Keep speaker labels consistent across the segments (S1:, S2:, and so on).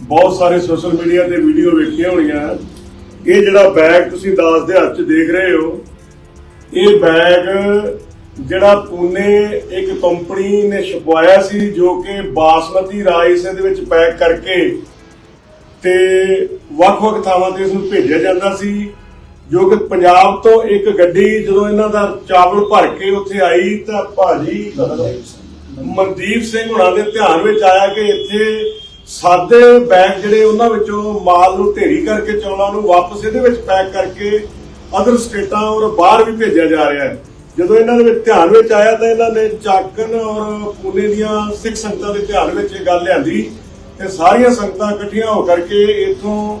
S1: ਬਹੁਤ ਸਾਰੇ social media ਤੇ ਵੀਡੀਓ ਵੇਖੀਆਂ ਹੋਣੀਆਂ। ਇਹ ਜਿਹੜਾ ਬੈਗ ਤੁਸੀਂ ਦਾਸ ਦੇ ਹੱਥ 'ਚ ਦੇਖ ਰਹੇ ਹੋ ਇਹ ਬੈਗ ਜਿਹੜਾ ਪੂਨੇ ਇੱਕ ਕੰਪਨੀ ਨੇ ਛਪਵਾਇਆ ਸੀ ਜੋ ਕਿ ਬਾਸਮਤੀ ਰਾਈਸ ਇਹਦੇ ਵਿੱਚ ਪੈਕ ਕਰਕੇ ਤੇ ਵੱਖ-ਵੱਖ ਥਾਵਾਂ ਤੇ ਇਸ ਨੂੰ ਭੇਜਿਆ ਜਾਂਦਾ ਸੀ ਜੋ ਕਿ ਪੰਜਾਬ ਤੋਂ ਇੱਕ ਗੱਡੀ ਜਦੋਂ ਇਹਨਾਂ ਦਾ ਚਾਵਲ ਭਰ ਕੇ ਉੱਥੇ ਆਈ ਤਾਂ ਭਾਜੀ ਮਨਦੀਪ ਸਿੰਘ ਹੁਣਾਂ ਦੇ ਧਿਆਨ ਵਿੱਚ ਆਇਆ ਕਿ ਇੱਥੇ ਸਾਦੇ ਬੈਗ ਜਿਹੜੇ ਉਹਨਾਂ ਵਿੱਚੋਂ ਮਾਲ ਨੂੰ ਢੇਰੀ ਕਰਕੇ ਚੌਲਾਂ ਨੂੰ ਵਾਪਸ ਇਹਦੇ ਵਿੱਚ ਪੈਕ ਕਰਕੇ ਅਦਰ ਸਟੇਟਾਂ ਔਰ ਬਾਹਰ ਵੀ ਭੇਜਿਆ ਜਾ ਰਿਹਾ ਹੈ। ਜਦੋਂ ਇਹਨਾਂ ਦੇ ਵਿੱਚ ਧਿਆਨ ਵਿੱਚ ਆਇਆ ਤਾਂ ਇਹਨਾਂ ਨੇ ਚਾਕਨ ਔਰ ਪੂਨੇ ਦੀਆਂ ਸਿੱਖ ਸੰਗਤਾਂ ਦੇ ਧਿਆਨ ਵਿੱਚ ਇਹ ਗੱਲ ਲਿਆਂਦੀ ਤੇ ਸਾਰੀਆਂ ਸੰਗਤਾਂ ਇਕੱਠੀਆਂ ਹੋ ਕਰਕੇ ਇਥੋਂ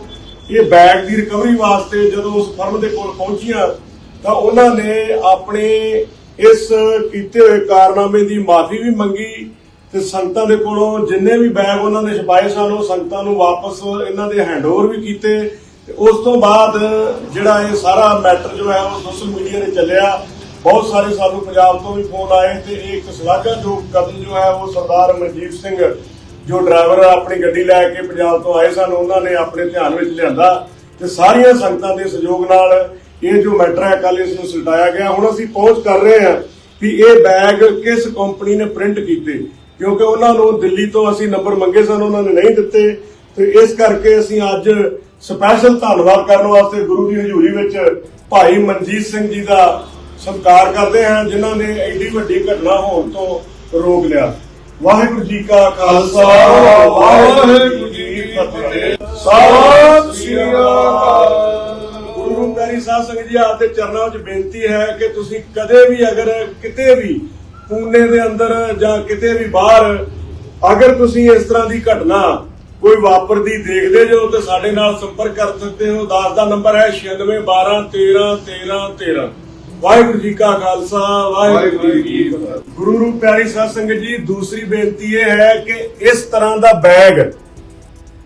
S1: ਇਹ ਬੈਗ ਦੀ ਰਿਕਵਰੀ ਵਾਸਤੇ ਜਦੋਂ ਉਸ ਫਰਮ ਦੇ ਕੋਲ ਪਹੁੰਚੀਆਂ ਤਾਂ ਉਹਨਾਂ ਨੇ ਆਪਣੇ ਇਸ ਕੀਤੇ ਹੋਏ ਕਾਰਨਾਮੇ ਦੀ ਮਾਫੀ ਵੀ ਮੰਗੀ ਤੇ ਸੰਗਤਾਂ ਦੇ ਕੋਲੋਂ ਜਿੰਨੇ ਵੀ ਬੈਗ ਉਹਨਾਂ ਨੇ ਛਪਾਏ ਸਨ, ਉਹ ਸੰਗਤਾਂ ਨੂੰ ਵਾਪਸ ਇਹਨਾਂ ਦੇ ਹੈਂਡਓਵਰ ਵੀ ਕੀਤੇ। ਤੇ ਉਸ ਤੋਂ ਬਾਅਦ ਜਿਹੜਾ ਇਹ ਸਾਰਾ ਮੈਟਰ ਜੋ ਹੈ, ਉਹ ਸੋਸ਼ਲ ਮੀਡੀਆ ਤੇ ਚੱਲਿਆ। ਬਹੁਤ ਸਾਰੇ ਸਾਨੂੰ ਪੰਜਾਬ ਤੋਂ ਵੀ ਫੋਨ ਆਏ ਤੇ ਇਹ ਇੱਕ ਸ਼ਲਾਘਾਯੋਗ ਕਦਮ ਜੋ ਹੈ, ਉਹ ਸਰਦਾਰ ਮਨਜੀਤ ਸਿੰਘ ਜੋ ਡਰਾਈਵਰ ਆਪਣੀ ਗੱਡੀ ਲੈ ਕੇ ਪੰਜਾਬ ਤੋਂ ਆਏ ਸਨ, ਉਹਨਾਂ ਨੇ ਆਪਣੇ ਧਿਆਨ ਵਿੱਚ ਲਿਆਂਦਾ। ਤੇ ਸਾਰੀਆਂ ਸੰਗਤਾਂ ਦੇ ਸਹਿਯੋਗ ਨਾਲ ਇਹ ਜੋ ਮੈਟਰ ਹੈ ਕੱਲ ਇਸ ਨੂੰ ਸੁਲਟਾਇਆ ਗਿਆ। ਹੁਣ ਅਸੀਂ ਪਹੁੰਚ ਕਰ ਰਹੇ ਹਾਂ ਕਿ ਇਹ ਬੈਗ ਕਿਸ ਕੰਪਨੀ ਨੇ ਪ੍ਰਿੰਟ ਕੀਤੇ। ਕਿਉਂਕਿ ਉਹਨਾਂ ਨੂੰ ਦਿੱਲੀ ਤੋਂ ਅਸੀਂ ਨੰਬਰ ਮੰਗੇ ਸਨ, ਉਹਨਾਂ ਨੇ ਨਹੀਂ ਦਿੱਤੇ। ਤੇ ਇਸ ਕਰਕੇ ਅਸੀਂ ਅੱਜ ਸਪੈਸ਼ਲ ਧੰਨਵਾਦ ਕਰਨ ਵਾਸਤੇ ਗੁਰੂ ਦੀ ਹਜ਼ੂਰੀ ਵਿੱਚ ਭਾਈ ਮਨਜੀਤ ਸਿੰਘ ਜੀ ਦਾ ਸਤਿਕਾਰ ਕਰਦੇ ਹਾਂ, ਜਿਨ੍ਹਾਂ ਨੇ ਐਡੀ ਵੱਡੀ ਘਟਨਾ ਹੋਣ ਤੋਂ ਰੋਕ ਲਿਆ। ਵਾਹਿਗੁਰੂ ਜੀ ਕਾ ਖਾਲਸਾ, ਵਾਹਿਗੁਰੂ ਜੀ ਕੀ ਫਤਿਹ। ਸਤਿ ਸ੍ਰੀ ਅਕਾਲ। ਗੁਰੂ ਪਿਆਰੀ ਸਾਹਿਬ ਸੰਗਤ ਜੀ ਆਪਦੇ ਚਰਨਾਂ ਵਿੱਚ ਬੇਨਤੀ ਹੈ ਕਿ ਤੁਸੀਂ ਕਦੇ ਵੀ ਅਗਰ ਕਿਤੇ ਵੀ ਪੂਨੇ ਦੇ ਅੰਦਰ ਜਾਂ ਕਿਤੇ ਵੀ ਬਾਹਰ, ਅਗਰ ਤੁਸੀਂ ਇਸ ਤਰ੍ਹਾਂ ਦੀ ਘਟਨਾ ਕੋਈ ਵਾਪਰਦੀ ਦੇਖਦੇ ਜੋ, ਤੇ ਸਾਡੇ ਨਾਲ ਸੰਪਰਕ ਕਰ ਸਕਦੇ ਹੋ। ਦਾਸ ਦਾ ਨੰਬਰ ਹੈ 9612131313 ਵਾਹਿਗੁਰੂ ਜੀ ਕਾ ਖਾਲਸਾ, ਵਾਹਿਗੁਰੂ ਜੀ ਕੀ ਫਤਿਹ। ਗੁਰੂ ਰੂਪ ਪਿਆਰੀ ਸਾਧ ਸੰਗਤ ਜੀ, ਦੂਸਰੀ ਬੇਨਤੀ ਇਹ ਹੈ ਕਿ ਇਸ ਤਰ੍ਹਾਂ ਦਾ ਬੈਗ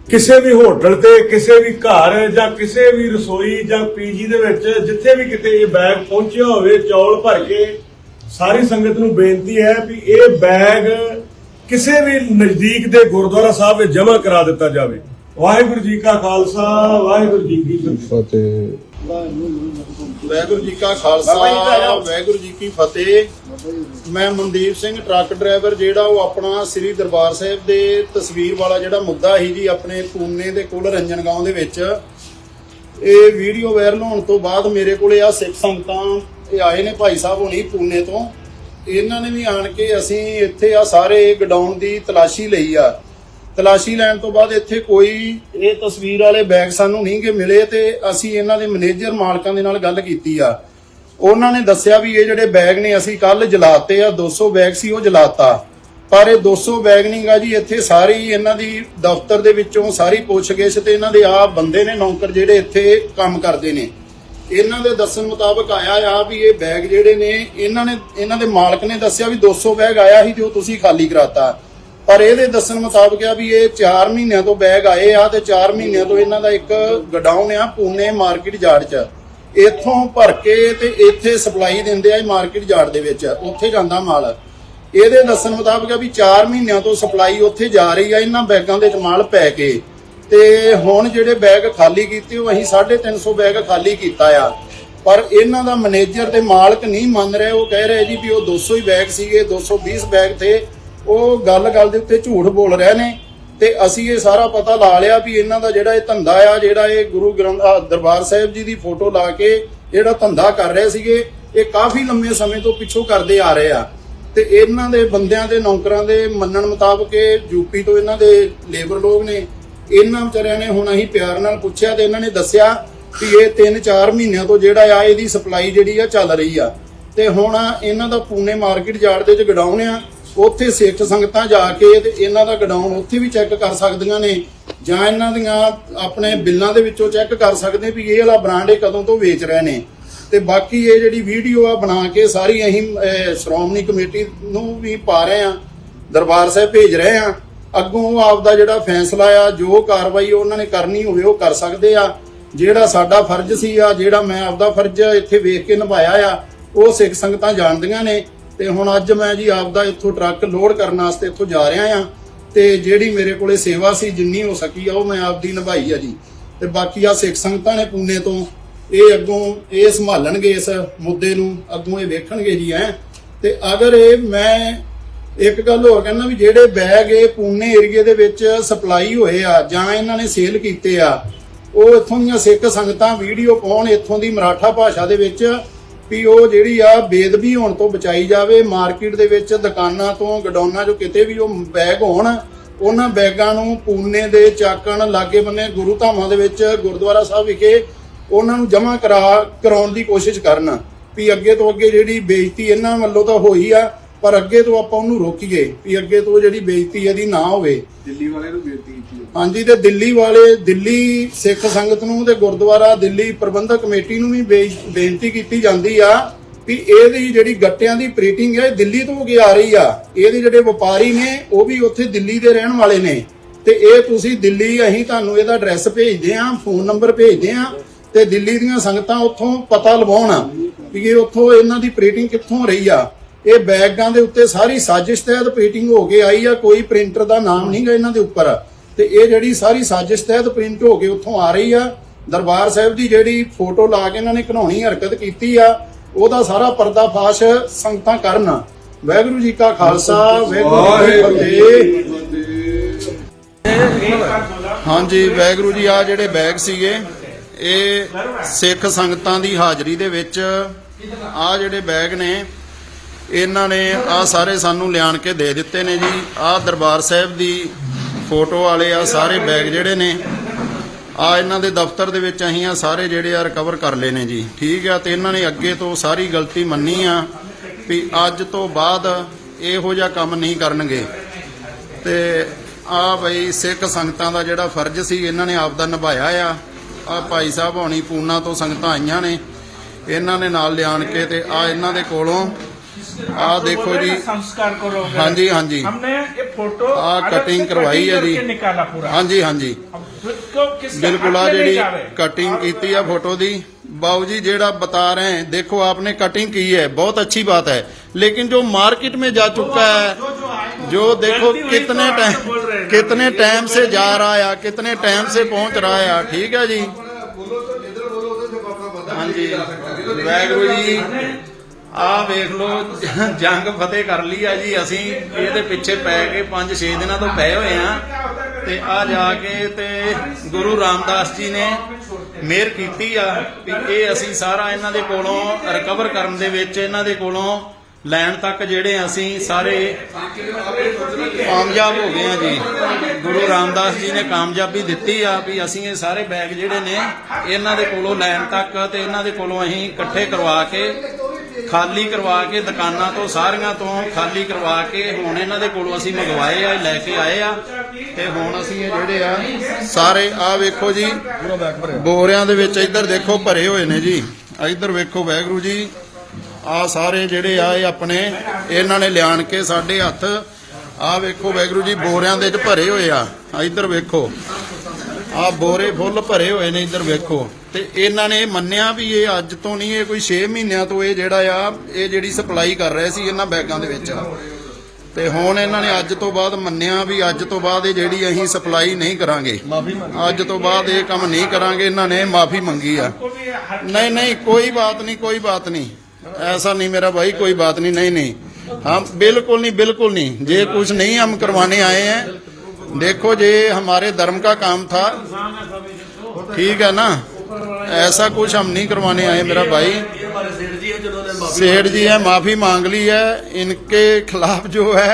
S1: ਕਿਸੇ ਵੀ ਹੋਟਲ ਤੇ, ਕਿਸੇ ਵੀ ਘਰ ਜਾਂ ਕਿਸੇ ਵੀ ਰਸੋਈ ਜਾਂ ਪੀਜੀ ਦੇ ਵਿੱਚ, ਜਿੱਥੇ ਵੀ ਕਿਤੇ ਇਹ ਬੈਗ ਪਹੁੰਚਿਆ ਹੋਵੇ, ਚੌਲ ਭਰ ਕੇ ਸਾਰੀ ਸੰਗਤ ਨੂੰ ਬੇਨਤੀ ਹੈ ਵੀ ਇਹ ਬੈਗ ਕਿਸੇ ਵੀ ਨਜ਼ਦੀਕ ਦੇ ਗੁਰਦੁਆਰਾ ਸਾਹਿਬ ਵਿੱਚ ਜਮ੍ਹਾਂ ਕਰਾ ਦਿੱਤਾ ਜਾਵੇ। ਵਾਹਿਗੁਰੂ ਜੀ ਕਾ ਖਾਲਸਾ ਵਾਹਿਗੁਰੂ ਜੀ ਕੀ ਫਤਿਹ।
S2: ਵਾਹਿਗੁਰੂ ਜੀ ਕਾ ਖਾਲਸਾ ਵਾਹਿਗੁਰੂ ਜੀ ਕੀ ਫਤਿਹ। ਮੈਂ ਮਨਦੀਪ ਸਿੰਘ ਟਰੱਕ ਡਰਾਈਵਰ ਜਿਹੜਾ ਉਹ ਆਪਣਾ ਸ੍ਰੀ ਦਰਬਾਰ ਸਾਹਿਬ ਦੇ ਤਸਵੀਰ ਵਾਲਾ ਜਿਹੜਾ ਮੁੱਦਾ ਸੀ ਜੀ ਆਪਣੇ ਪੂਨੇ ਦੇ ਕੋਲ ਰੰਜਨਗਾਉਂ ਦੇ ਵਿੱਚ। ਇਹ ਵੀਡੀਓ ਵਾਇਰਲ ਹੋਣ ਤੋਂ ਬਾਅਦ ਮੇਰੇ ਕੋਲੇ ਆ ਸਿੱਖ ਸੰਗਤਾਂ ਇਹ ਆਏ ਨੇ ਭਾਈ ਸਾਹਿਬ ਹੋਣੀ ਪੂਨੇ ਤੋਂ। ਇਹਨਾਂ ਨੇ ਵੀ ਆਣ ਕੇ ਅਸੀਂ ਇੱਥੇ ਆ ਸਾਰੇ ਗਡਾਊਨ ਦੀ ਤਲਾਸ਼ੀ ਲਈ ਆ। ਤਲਾਸ਼ੀ ਲੈਣ ਤੋਂ ਬਾਅਦ ਇੱਥੇ ਕੋਈ ਇਹ ਤਸਵੀਰ ਵਾਲੇ ਬੈਗ ਸਾਨੂੰ ਨਹੀਂ ਗੇ ਮਿਲੇ ਤੇ ਅਸੀਂ ਇਹਨਾਂ ਦੇ ਮੈਨੇਜਰ ਮਾਲਕਾਂ ਦੇ ਨਾਲ ਗੱਲ ਕੀਤੀ ਆ। ਉਹਨਾਂ ਨੇ ਦੱਸਿਆ ਵੀ ਇਹ ਜਿਹੜੇ ਬੈਗ ਨੇ ਅਸੀਂ ਕੱਲ ਜਲਾਤੇ ਆ 200 ਬੈਗ ਸੀ ਉਹ ਜਲਾਤਾ। ਪਰ ਇਹ 200 ਬੈਗ ਨਹੀਂਗਾ ਜੀ, ਇੱਥੇ ਸਾਰੀ ਇਹਨਾਂ ਦੀ ਦਫ਼ਤਰ ਦੇ ਵਿੱਚੋਂ ਸਾਰੀ ਪੁੱਛਗਿੱਛ ਤੇ ਇਹਨਾਂ ਦੇ ਆ ਬੰਦੇ ਨੇ ਨੌਕਰ ਜਿਹੜੇ ਇੱਥੇ ਕੰਮ ਕਰਦੇ ਨੇ। ਇਹਨਾਂ ਦੇ ਦੱਸਣ ਮੁਤਾਬਕ ਆਇਆ ਆ ਵੀ ਇਹ ਬੈਗ ਜਿਹੜੇ ਨੇ, ਇਹਨਾਂ ਨੇ, ਇਹਨਾਂ ਦੇ ਮਾਲਕ ਨੇ ਦੱਸਿਆ ਵੀ 200 ਬੈਗ ਆਇਆ ਸੀ ਜੋ ਤੁਸੀਂ ਖਾਲੀ ਕਰਾਤਾ। ਪਰ ਇਹਦੇ ਦੱਸਣ ਮੁਤਾਬਕ ਆ ਵੀ ਇਹ 4 ਮਹੀਨਿਆਂ ਤੋਂ ਬੈਗ ਆਏ ਆ ਤੇ 4 ਮਹੀਨਿਆਂ ਤੋਂ ਇਹਨਾਂ ਦਾ ਇੱਕ ਗਡਾਊਨ ਆ ਪੂਨੇ ਮਾਰਕੀਟ ਯਾਰਡ 'ਚ। ਇੱਥੋਂ ਭਰ ਕੇ ਤੇ ਇੱਥੇ ਸਪਲਾਈ ਦਿੰਦੇ ਆ ਮਾਰਕੀਟ ਯਾਰਡ ਦੇ ਵਿੱਚ, ਉੱਥੇ ਜਾਂਦਾ ਮਾਲ। ਇਹਦੇ ਦੱਸਣ ਮੁਤਾਬਕ ਆ ਵੀ 4 ਮਹੀਨਿਆਂ ਤੋਂ ਸਪਲਾਈ ਉੱਥੇ ਜਾ ਰਹੀ ਆ, ਇਹਨਾਂ ਬੈਗਾਂ ਦੇ ਵਿੱਚ ਮਾਲ ਪੈ ਕੇ। ਤੇ ਹੁਣ ਜਿਹੜੇ ਬੈਗ ਖਾਲੀ ਕੀਤੇ, ਉਹ ਅਸੀਂ 350 ਬੈਗ ਖਾਲੀ ਕੀਤਾ ਆ। ਪਰ ਇਹਨਾਂ ਦਾ ਮੈਨੇਜਰ ਤੇ ਮਾਲਕ ਨਹੀਂ ਮੰਨ ਰਹੇ, ਉਹ ਕਹਿ ਰਹੇ ਜੀ ਵੀ ਉਹ 200 ਹੀ ਬੈਗ ਸੀਗੇ 220 ਬੈਗ ਥੇ। ਉਹ ਗੱਲ-ਗੱਲ ਦੇ ਉੱਤੇ ਝੂਠ ਬੋਲ ਰਹੇ ਨੇ। ਤੇ ਅਸੀਂ ਇਹ ਸਾਰਾ ਪਤਾ ਲਾ ਲਿਆ ਵੀ ਇਹਨਾਂ ਦਾ ਜਿਹੜਾ ਇਹ ਧੰਦਾ ਆ, ਜਿਹੜਾ ਇਹ ਗੁਰੂ ਗ੍ਰੰਥ ਦਰਬਾਰ ਸਾਹਿਬ ਜੀ ਦੀ ਫੋਟੋ ਲਾ ਕੇ ਜਿਹੜਾ ਧੰਦਾ ਕਰ ਰਹੇ ਸੀਗੇ, ਇਹ ਕਾਫੀ ਲੰਮੇ ਸਮੇਂ ਤੋਂ ਪਿੱਛੋਂ ਕਰਦੇ ਆ ਰਹੇ ਆ। ਤੇ ਇਹਨਾਂ ਦੇ ਬੰਦਿਆਂ ਦੇ, ਨੌਕਰਾਂ ਦੇ ਮੰਨਣ ਮੁਤਾਬਕ ਇਹ ਯੂਪੀ ਤੋਂ ਇਹਨਾਂ ਦੇ ਲੇਬਰ ਲੋਕ ਨੇ ਇਹਨਾਂ ਵਿਚਾਰਿਆਂ ਨੇ ਹੁਣ ਅਸੀਂ ਪਿਆਰ ਨਾਲ ਪੁੱਛਿਆ ਤੇ ਇਹਨਾਂ ਨੇ ਦੱਸਿਆ ਕਿ ਇਹ 3-4 ਮਹੀਨਿਆਂ ਤੋਂ ਜਿਹੜਾ ਆ ਇਹਦੀ ਸਪਲਾਈ ਜਿਹੜੀ ਆ ਚੱਲ ਰਹੀ ਆ। ਤੇ ਹੁਣ ਇਹਨਾਂ ਦਾ ਪੂਨੇ ਮਾਰਕੀਟ ਯਾਰਡ ਦੇ ਵਿੱਚ ਗਡਾਊਨ ਆ। ਉੱਥੇ ਸਿੱਖ ਸੰਗਤਾਂ ਜਾ ਕੇ ਤੇ ਇਹਨਾਂ ਦਾ ਗਡਾਊਨ ਉੱਥੇ ਵੀ ਚੈੱਕ ਕਰ ਸਕਦੀਆਂ ਨੇ ਜਾਂ ਇਹਨਾਂ ਦੀਆਂ ਆਪਣੇ ਬਿੱਲਾਂ ਦੇ ਵਿੱਚੋਂ ਚੈੱਕ ਕਰ ਸਕਦੇ ਵੀ ਇਹ ਵਾਲਾ ਬ੍ਰਾਂਡ ਇਹ ਕਦੋਂ ਤੋਂ ਵੇਚ ਰਹੇ ਨੇ। ਤੇ ਬਾਕੀ ਇਹ ਜਿਹੜੀ ਵੀਡੀਓ ਆ ਬਣਾ ਕੇ ਸਾਰੀ ਅਸੀਂ ਸ਼੍ਰੋਮਣੀ ਕਮੇਟੀ ਨੂੰ ਵੀ ਪਾ ਰਹੇ ਆ। ਦਰਬਾਰ ਸਾਹਿਬ ਭੇਜ ਰਹੇ ਆ। ਅੱਗੋਂ ਆਪਦਾ ਜਿਹੜਾ ਫੈਸਲਾ ਆ, ਜੋ ਕਾਰਵਾਈ ਉਹਨਾਂ ਨੇ ਕਰਨੀ ਹੋਵੇ, ਉਹ ਕਰ ਸਕਦੇ ਆ। ਜਿਹੜਾ ਸਾਡਾ ਫਰਜ਼ ਸੀ ਆ, ਜਿਹੜਾ ਮੈਂ ਆਪਦਾ ਫਰਜ਼ ਇੱਥੇ ਵੇਖ ਕੇ ਨਿਭਾਇਆ ਆ, ਉਹ ਸਿੱਖ ਸੰਗਤਾਂ ਜਾਣਦੀਆਂ ਨੇ। ਤੇ ਹੁਣ ਅੱਜ ਮੈਂ ਜੀ ਆਪਦਾ ਇੱਥੋਂ ਟਰੱਕ ਲੋਡ ਕਰਨ ਵਾਸਤੇ ਇੱਥੋਂ ਜਾ ਰਿਹਾ ਆ। ਤੇ ਜਿਹੜੀ ਮੇਰੇ ਕੋਲੇ ਸੇਵਾ ਸੀ, ਜਿੰਨੀ ਹੋ ਸਕੀ ਆ, ਉਹ ਮੈਂ ਆਪਦੀ ਨਿਭਾਈ ਆ ਜੀ। ਤੇ ਬਾਕੀ ਆ ਸਿੱਖ ਸੰਗਤਾਂ ਨੇ ਪੂਨੇ ਤੋਂ, ਇਹ ਅੱਗੋਂ ਇਹ ਸੰਭਾਲਣਗੇ ਇਸ ਮੁੱਦੇ ਨੂੰ, ਅੱਗੋਂ ਇਹ ਵੇਖਣਗੇ ਜੀ ਐ ਤੇ ਅਗਰ ਇਹ ਮੈਂ ਇੱਕ ਗੱਲ ਹੋਰ ਕਹਿੰਦਾ ਵੀ ਜਿਹੜੇ ਬੈਗ ਇਹ ਪੂਨੇ ਏਰੀਏ ਦੇ ਵਿੱਚ ਸਪਲਾਈ ਹੋਏ ਆ ਜਾਂ ਇਹਨਾਂ ਨੇ ਸੇਲ ਕੀਤੇ ਆ, ਉਹ ਇੱਥੋਂ ਦੀਆਂ ਸਿੱਖ ਸੰਗਤਾਂ ਵੀਡੀਓ ਪਾਉਣ ਇੱਥੋਂ ਦੀ ਮਰਾਠਾ ਭਾਸ਼ਾ ਦੇ ਵਿੱਚ ਵੀ ਉਹ ਜਿਹੜੀ ਆ ਬੇਦਬੀ ਹੋਣ ਤੋਂ ਬਚਾਈ ਜਾਵੇ, ਮਾਰਕੀਟ ਦੇ ਵਿੱਚ ਦੁਕਾਨਾਂ ਤੋਂ, ਗਡੌਨਾਂ 'ਚੋਂ ਕਿਤੇ ਵੀ ਉਹ ਬੈਗ ਹੋਣ, ਉਹਨਾਂ ਬੈਗਾਂ ਨੂੰ ਪੂਨੇ ਦੇ ਚਾਕਣ ਲਾਗੇ ਬੰਨੇ ਗੁਰੂ ਧਾਮਾਂ ਦੇ ਵਿੱਚ ਗੁਰਦੁਆਰਾ ਸਾਹਿਬ ਵਿਖੇ ਉਹਨਾਂ ਨੂੰ ਜਮ੍ਹਾਂ ਕਰਾ ਕਰਾਉਣ ਦੀ ਕੋਸ਼ਿਸ਼ ਕਰਨ ਵੀ ਅੱਗੇ ਤੋਂ ਅੱਗੇ ਜਿਹੜੀ ਬੇਇੱਜ਼ਤੀ ਇਹਨਾਂ ਵੱਲੋਂ ਤਾਂ ਹੋਈ ਆ ਪਰ ਅੱਗੇ ਤੋਂ ਆਪਾਂ ਉਹਨੂੰ ਰੋਕੀਏ ਵੀ ਅੱਗੇ ਤੋਂ ਜਿਹੜੀ ਬੇਇੱਜ਼ਤੀ ਇਹਦੀ ਨਾ ਹੋਵੇ।
S3: ਦਿੱਲੀ ਵਾਲੇ ਨੂੰ ਬੇਨਤੀ ਕੀਤੀ ਹੈ।
S2: ਹਾਂਜੀ ਤੇ ਦਿੱਲੀ ਵਾਲੇ ਦਿੱਲੀ ਸਿੱਖ ਸੰਗਤ ਨੂੰ ਤੇ ਗੁਰਦੁਆਰਾ ਦਿੱਲੀ ਪ੍ਰਬੰਧਕ ਕਮੇਟੀ ਨੂੰ ਵੀ ਬੇ- ਬੇਨਤੀ ਕੀਤੀ ਜਾਂਦੀ ਆ ਵੀ ਇਹਦੀ ਜਿਹੜੀ ਗੱਟਿਆਂ ਦੀ ਪ੍ਰੀਟਿੰਗ ਹੈ ਇਹ ਦਿੱਲੀ ਤੋਂ ਕੇ ਆ ਰਹੀ ਆ। ਇਹਦੇ ਜਿਹੜੇ ਵਪਾਰੀ ਨੇ ਉਹ ਵੀ ਉੱਥੇ ਦਿੱਲੀ ਦੇ ਰਹਿਣ ਵਾਲੇ ਨੇ। ਤੇ ਇਹ ਤੁਸੀਂ ਦਿੱਲੀ ਅਸੀਂ ਤੁਹਾਨੂੰ ਇਹਦਾ ਐਡਰੈਸ ਭੇਜਦੇ ਆਂ ਫੋਨ ਨੰਬਰ ਭੇਜਦੇ ਆਂ ਤੇ ਦਿੱਲੀ ਦੀਆਂ ਸੰਗਤਾਂ ਉੱਥੋਂ ਪਤਾ ਲਵਾਉਣ ਵੀ ਇਹ ਉੱਥੋਂ ਇਹਨਾਂ ਦੀ ਪ੍ਰੀਟਿੰਗ ਕਿੱਥੋਂ ਰਹੀ ਆ। ਇਹ ਬੈਗਾਂ ਦੇ ਉੱਤੇ ਸਾਰੀ ਸਾਜ਼ਿਸ਼ ਤਹਿਤ ਪ੍ਰਿੰਟਿੰਗ ਹੋ ਕੇ ਆਈ ਆ ਕੋਈ ਪ੍ਰਿੰਟਰ ਦਾ ਨਾਮ ਨਹੀਂਗਾ ਇਹਨਾਂ ਦੇ ਉੱਪਰ। ਤੇ ਇਹ ਜਿਹੜੀ ਸਾਰੀ ਸਾਜ਼ਿਸ਼ ਤਹਿਤ ਪ੍ਰਿੰਟ ਹੋ ਕੇ ਉੱਥੋਂ ਆ ਰਹੀ ਆ ਦਰਬਾਰ ਸਾਹਿਬ ਦੀ ਜਿਹੜੀ ਫੋਟੋ ਲਾ ਕੇ ਇਹਨਾਂ ਨੇ ਘਨਾਉਣੀ ਹਰਕਤ ਕੀਤੀ ਆ ਉਹਦਾ ਸਾਰਾ ਪਰਦਾਫਾਸ਼ ਸੰਗਤਾਂ ਕਰਨ। ਵਾਹਿਗੁਰੂ ਜੀ ਕਾ ਖਾਲਸਾ ਵਾਹਿਗੁਰੂ ਜੀ ਕੀ ਫਤਿਹ। ਹਾਂਜੀ ਵਾਹਿਗੁਰੂ ਜੀ ਆ ਜਿਹੜੇ ਬੈਗ ਸੀਗੇ ਇਹ ਸਿੱਖ ਸੰਗਤਾਂ ਦੀ ਹਾਜ਼ਰੀ ਦੇ ਵਿੱਚ ਆ ਜਿਹੜੇ ਬੈਗ ਨੇ ਇਹਨਾਂ ਨੇ ਆ ਸਾਰੇ ਸਾਨੂੰ ਲਿਆਣ ਕੇ ਦੇ ਦਿੱਤੇ ਨੇ ਜੀ। ਆ ਦਰਬਾਰ ਸਾਹਿਬ ਦੀ ਫੋਟੋ ਵਾਲੇ ਆ ਸਾਰੇ ਬੈਗ ਜਿਹੜੇ ਨੇ ਆ ਇਹਨਾਂ ਦੇ ਦਫ਼ਤਰ ਦੇ ਵਿੱਚ ਅਸੀਂ ਆ ਸਾਰੇ ਜਿਹੜੇ ਆ ਰਿਕਵਰ ਕਰ ਲਏ ਨੇ ਜੀ। ਠੀਕ ਆ, ਤੇ ਇਹਨਾਂ ਨੇ ਅੱਗੇ ਤੋਂ ਸਾਰੀ ਗਲਤੀ ਮੰਨੀ ਆ ਵੀ ਅੱਜ ਤੋਂ ਬਾਅਦ ਇਹੋ ਜਿਹਾ ਕੰਮ ਨਹੀਂ ਕਰਨਗੇ। ਤੇ ਆ ਬਈ ਸਿੱਖ ਸੰਗਤਾਂ ਦਾ ਜਿਹੜਾ ਫਰਜ਼ ਸੀ, ਇਹਨਾਂ ਨੇ ਆਪ ਦਾ ਨਿਭਾਇਆ ਆ। ਆ ਭਾਈ ਸਾਹਿਬ ਹੋਣੀ ਪੂਨਾ ਤੋਂ ਸੰਗਤਾਂ ਆਈਆਂ ਨੇ, ਇਹਨਾਂ ਨੇ ਨਾਲ ਲਿਆਣ ਕੇ ਤੇ ਆ ਇਹਨਾਂ ਦੇ ਕੋਲੋਂ ਆ देखो जी
S4: संस्कार करो
S2: हाँ जी हाँ जी
S4: हमने ये फोटो
S2: आ कटिंग करवाई है जी
S4: निकाला पूरा
S2: हाँ जी
S4: हाँ जी
S2: बिल्कुल
S4: आ जी
S2: कटिंग की है फोटो दी बाबू जी जेड़ा बता रहे हैं देखो आपने कटिंग की है बहुत अच्छी बात है लेकिन जो मार्केट में जा चुका है जो देखो कितने टाइम कितने टाइम से जा रहा है कितने टाइम से पहुंच रहा है ठीक है जी हाँ जी वैगुरु जी ਆ ਵੇਖ ਲੋ ਜੰਗ ਫਤਿਹ ਕਰ ਲਈ ਆ ਜੀ। ਅਸੀਂ ਇਹਦੇ ਪਿੱਛੇ ਪੈ ਕੇ 5-6 ਦਿਨਾਂ ਤੋਂ ਪਏ ਹੋਏ ਆ ਤੇ ਆ ਜਾ ਕੇ ਤੇ ਗੁਰੂ ਰਾਮਦਾਸ ਜੀ ਨੇ ਮਿਹਰ ਕੀਤੀ ਆ ਵੀ ਇਹ ਅਸੀਂ ਸਾਰਾ ਇਹਨਾਂ ਦੇ ਕੋਲੋਂ ਰਿਕਵਰ ਕਰਨ ਦੇ ਵਿੱਚ ਇਹਨਾਂ ਦੇ ਕੋਲੋਂ ਲੈਣ ਤੱਕ ਜਿਹੜੇ ਅਸੀਂ ਸਾਰੇ ਕਾਮਯਾਬ ਹੋ ਗਏ ਆ ਜੀ। ਗੁਰੂ ਰਾਮਦਾਸ ਜੀ ਨੇ ਕਾਮਯਾਬੀ ਦਿੱਤੀ ਆ ਵੀ ਅਸੀਂ ਇਹ ਸਾਰੇ ਬੈਗ ਜਿਹੜੇ ਨੇ, ਇਹਨਾਂ ਦੇ ਕੋਲੋਂ ਲੈਣ ਤੱਕ ਤੇ ਇਹਨਾਂ ਦੇ ਕੋਲੋਂ ਅਸੀਂ ਇਕੱਠੇ ਕਰਵਾ ਕੇ ਖਾਲੀ ਕਰਵਾ ਕੇ, ਦੁਕਾਨਾਂ ਤੋਂ, ਸਾਰੀਆਂ ਤੋਂ ਖਾਲੀ ਕਰਵਾ ਕੇ ਹੁਣ ਇਹਨਾਂ ਦੇ ਕੋਲੋਂ ਅਸੀਂ ਮੰਗਵਾਏ ਆ ਲੈ ਕੇ ਆਏ ਆ। ਤੇ ਹੁਣ ਅਸੀਂ ਇਹ ਜਿਹੜੇ ਆ, ਸਾਰੇ ਆ ਵੇਖੋ ਜੀ, ਬੋਰਿਆਂ ਦੇ ਵਿੱਚ ਇੱਧਰ ਦੇਖੋ, ਭਰੇ ਹੋਏ ਨੇ ਜੀ। ਇੱਧਰ ਵੇਖੋ ਵੈਗਰੂ ਜੀ ਆ ਸਾਰੇ ਜਿਹੜੇ ਆ, ਇਹ ਆਪਣੇ, ਇਹਨਾਂ ਨੇ ਲਿਆਣ ਕੇ ਸਾਡੇ ਹੱਥ ਆ ਵੇਖੋ ਵੈਗਰੂ ਜੀ, ਬੋਰਿਆਂ ਦੇ ਵਿੱਚ ਭਰੇ ਹੋਏ ਆ। ਆ ਇੱਧਰ ਵੇਖੋ ਆ ਬੋਰੇ ਫੁੱਲ ਭਰੇ ਹੋਏ ਨੇ ਇੱਧਰ ਵੇਖੋ। ਤੇ ਇਹਨਾਂ ਨੇ ਮੰਨਿਆ ਵੀ ਇਹ ਅੱਜ ਤੋਂ ਨਹੀਂ ਇਹ ਕੋਈ 6 ਮਹੀਨਿਆਂ ਤੋਂ ਇਹ ਜਿਹੜਾ ਆ ਇਹ ਜਿਹੜੀ ਸਪਲਾਈ ਕਰ ਰਹੇ ਸੀ ਇਹਨਾਂ ਬੈਗਾਂ ਦੇ ਵਿੱਚ। ਤੇ ਹੁਣ ਇਹਨਾਂ ਨੇ ਅੱਜ ਤੋਂ ਬਾਅਦ ਮੰਨਿਆ ਵੀ ਅੱਜ ਤੋਂ ਬਾਅਦ ਇਹ ਜਿਹੜੀ ਅਸੀਂ ਸਪਲਾਈ ਨਹੀਂ ਕਰਾਂਗੇ। ਅੱਜ ਤੋਂ ਬਾਅਦ ਇਹ ਕੰਮ ਨਹੀਂ ਕਰਾਂਗੇ ਇਹਨਾਂ ਨੇ ਮਾਫੀ ਮੰਗੀ ਆ। ਨਹੀਂ ਨਹੀਂ ਕੋਈ ਬਾਤ ਨਹੀਂ ਕੋਈ ਬਾਤ ਨਹੀਂ। ਐਸਾ ਨਹੀਂ ਮੇਰਾ ਭਾਈ ਕੋਈ ਬਾਤ ਨਹੀਂ ਨਹੀਂ ਨਹੀਂ। ਹਾਂ ਬਿਲਕੁਲ ਨਹੀਂ ਬਿਲਕੁਲ ਨਹੀਂ। ਜੇ ਕੁਝ ਨਹੀਂ ਹਮ ਕਰਵਾਣੇ ਆਏ ਹੈ देखो ये हमारे धर्म का काम था ठीक है ना ऐसा कुछ हम नहीं करवाने आए मेरा भाई सेठ जी है माफी मांग ली है इनके खिलाफ जो है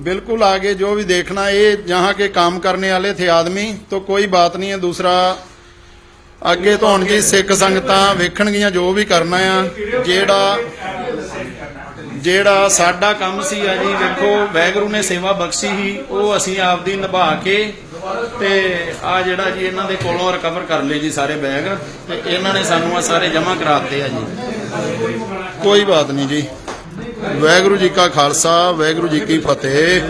S2: बिल्कुल आगे जो भी देखना ये जहाँ के काम करने वाले थे आदमी तो कोई बात नहीं है दूसरा ਅੱਗੇ ਤੋਂ ਹੁਣ ਜੀ ਸਿੱਖ ਸੰਗਤਾਂ ਵੇਖਣਗੀਆਂ ਜੋ ਵੀ ਕਰਨਾ ਆ ਜਿਹੜਾ ਜਿਹੜਾ ਸਾਡਾ ਕੰਮ ਸੀ ਆ ਜੀ, ਵੇਖੋ ਵੈਗਰੂ ਨੇ ਸੇਵਾ ਬਖਸ਼ੀ ਸੀ, ਉਹ ਅਸੀਂ ਆਪਦੀ ਨਿਭਾ ਕੇ ਤੇ ਆ ਜਿਹੜਾ ਜੀ ਇਹਨਾਂ ਦੇ ਕੋਲੋਂ ਰਿਕਵਰ ਕਰ ਲਏ ਜੀ ਸਾਰੇ ਬੈਗ ਤੇ ਇਹਨਾਂ ਨੇ ਸਾਨੂੰ ਆ ਸਾਰੇ ਜਮ੍ਹਾਂ ਕਰਾਤੇ ਆ ਜੀ। ਕੋਈ ਬਾਤ ਨਹੀਂ ਜੀ। ਵੈਗਰੂ ਜੀ ਕਾ ਖਾਲਸਾ ਵੈਗਰੂ ਜੀ ਕੀ ਫਤਿਹ।